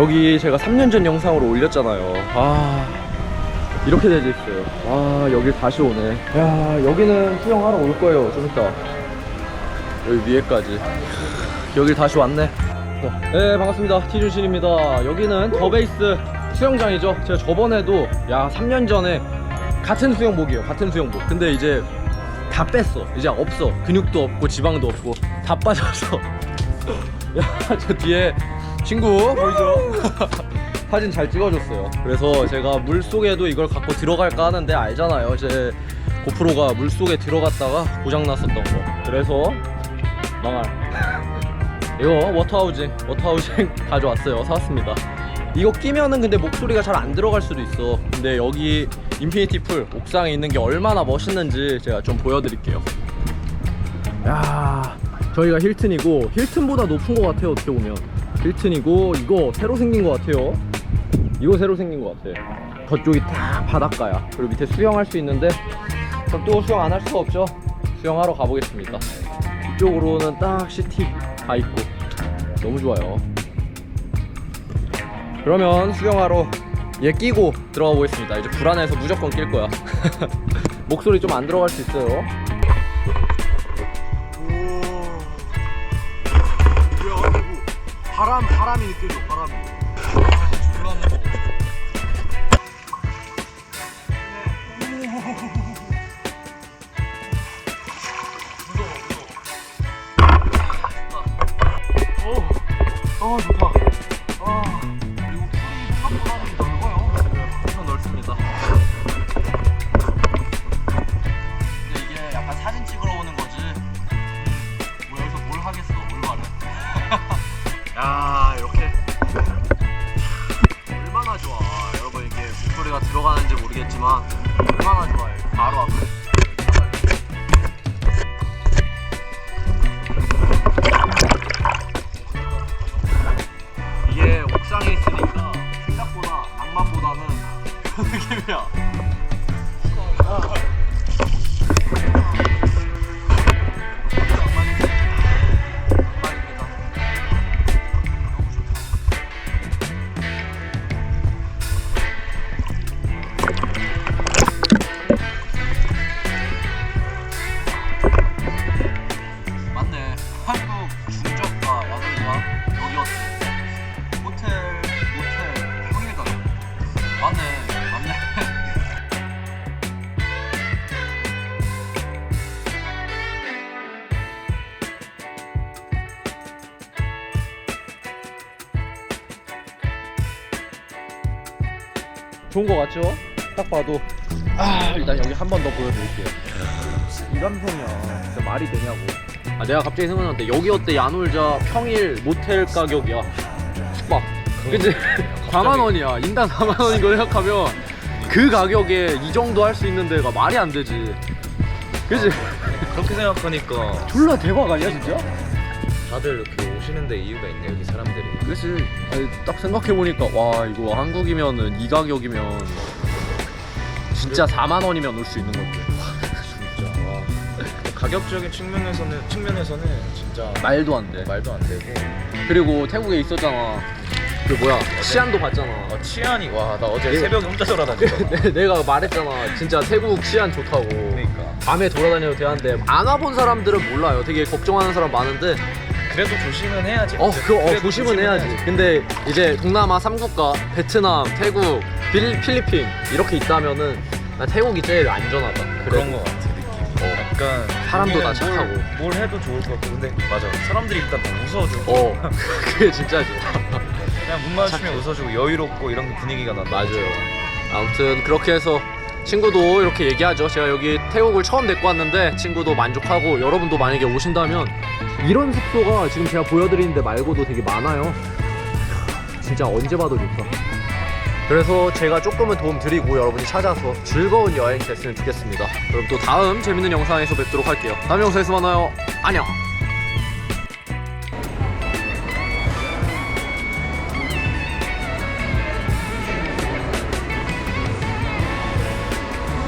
여기 제가 3년 전 영상으로 올렸잖아요. 아 이렇게 되어 있어요. 아 여기 다시 오네. 야 여기는 수영하러 올 거예요. 좀 이따 여기 위에까지. 여기 다시 왔네. 네 반갑습니다. 티준신입니다. 여기는 더베이스 수영장이죠. 제가 저번에도 야 3년 전에 같은 수영복이에요. 같은 수영복. 근데 이제 다 뺐어. 이제 없어. 근육도 없고 지방도 없고 다 빠져서. 야 저 뒤에 친구 보이죠? 사진 잘 찍어줬어요. 그래서 제가 물 속에도 이걸 갖고 들어갈까 하는데 알잖아요. 제 고프로가 물 속에 들어갔다가 고장 났었던 거. 그래서 망할. 이거 워터하우징, 워터하우징 가져왔어요. 사왔습니다. 이거 끼면은 근데 목소리가 잘 안 들어갈 수도 있어. 근데 여기 인피니티 풀 옥상에 있는 게 얼마나 멋있는지 제가 좀 보여드릴게요. 야, 저희가 힐튼이고 힐튼보다 높은 것 같아요. 어떻게 보면 힐튼이고 이거 새로 생긴 것 같아요. 이거 새로 생긴 것 같아. 저쪽이 다 바닷가야. 그리고 밑에 수영할 수 있는데 그럼 또 수영 안 할 수가 없죠. 수영하러 가보겠습니다. 이쪽으로는 딱 시티 가 있고 너무 좋아요. 그러면 수영하러 얘 끼고 들어가 보겠습니다. 이제 불안해서 무조건 낄 거야. 목소리 좀 안 들어갈 수 있어요. 바람 바람이 느껴져 바람이 어 좋다. 아 모르겠지만 얼마나 좋아요. 바로 앞에. 이게 옥상에 있으니까 생각보다 낭만보다는 그런 느낌이야. 좋은 거 같죠? 딱 봐도. 아, 일단 여기 한 번 더 보여드릴게요. 이 감성이야. 진짜 말이 되냐고. 아, 내가 갑자기 생각났는데 여기 어때 야놀자 평일 모텔 가격이야. 숙박. 그치? 4만 원이야. 인당 4만 원인 걸 생각하면 그 가격에 이 정도 할 수 있는 데가 말이 안 되지. 그치? 그렇게 생각하니까 졸라 대박 아니야 진짜? 다들 이렇게 오시는데 이유가 있네 여기 사람들이 그치? 아니, 딱 생각해보니까 와 이거 한국이면은 이 가격이면 진짜 4만 원이면 올 수 있는 건데. 진짜 와. 가격적인 측면에서는 측면에서는 진짜 말도 안 돼. 말도 안 되고 그리고 태국에 있었잖아. 그 뭐야? 치안도 봤잖아. 어, 치안이 와 나 어제 예. 새벽에 혼자 돌아다니잖아 내- 내가 말했잖아. 진짜 태국 치안 좋다고. 그러니까 밤에 돌아다녀도 되는데 안 와본 사람들은 몰라요. 되게 걱정하는 사람 많은데 그래도 조심은 해야지 어, 그, 어 그래도 조심은 해야지. 근데 이제 동남아 3국가 베트남, 태국, 필, 필리핀 이렇게 있다면은 나 태국이 제일 안전하다. 그래도. 그런 거 같아 느낌이 어. 약간 사람도 다 뭘- 착하고. 뭘 해도 좋을 것 같고 근데 맞아 사람들이 일단 다 웃어주고 어, 그게 진짜 좋아. 그냥 문 마주치면 웃어주고 여유롭고 이런 분위기가 나 맞아요. 아무튼 그렇게 해서 친구도 이렇게 얘기하죠. 제가 여기 태국을 처음 데리고 왔는데 친구도 만족하고 여러분도 만약에 오신다면 이런 숙소가 지금 제가 보여드리는 데 말고도 되게 많아요. 진짜 언제 봐도 좋다. 그래서 제가 조금은 도움 드리고 여러분이 찾아서 즐거운 여행 됐으면 좋겠습니다. 그럼 또 다음 재밌는 영상에서 뵙도록 할게요. 다음 영상에서 만나요. 안녕.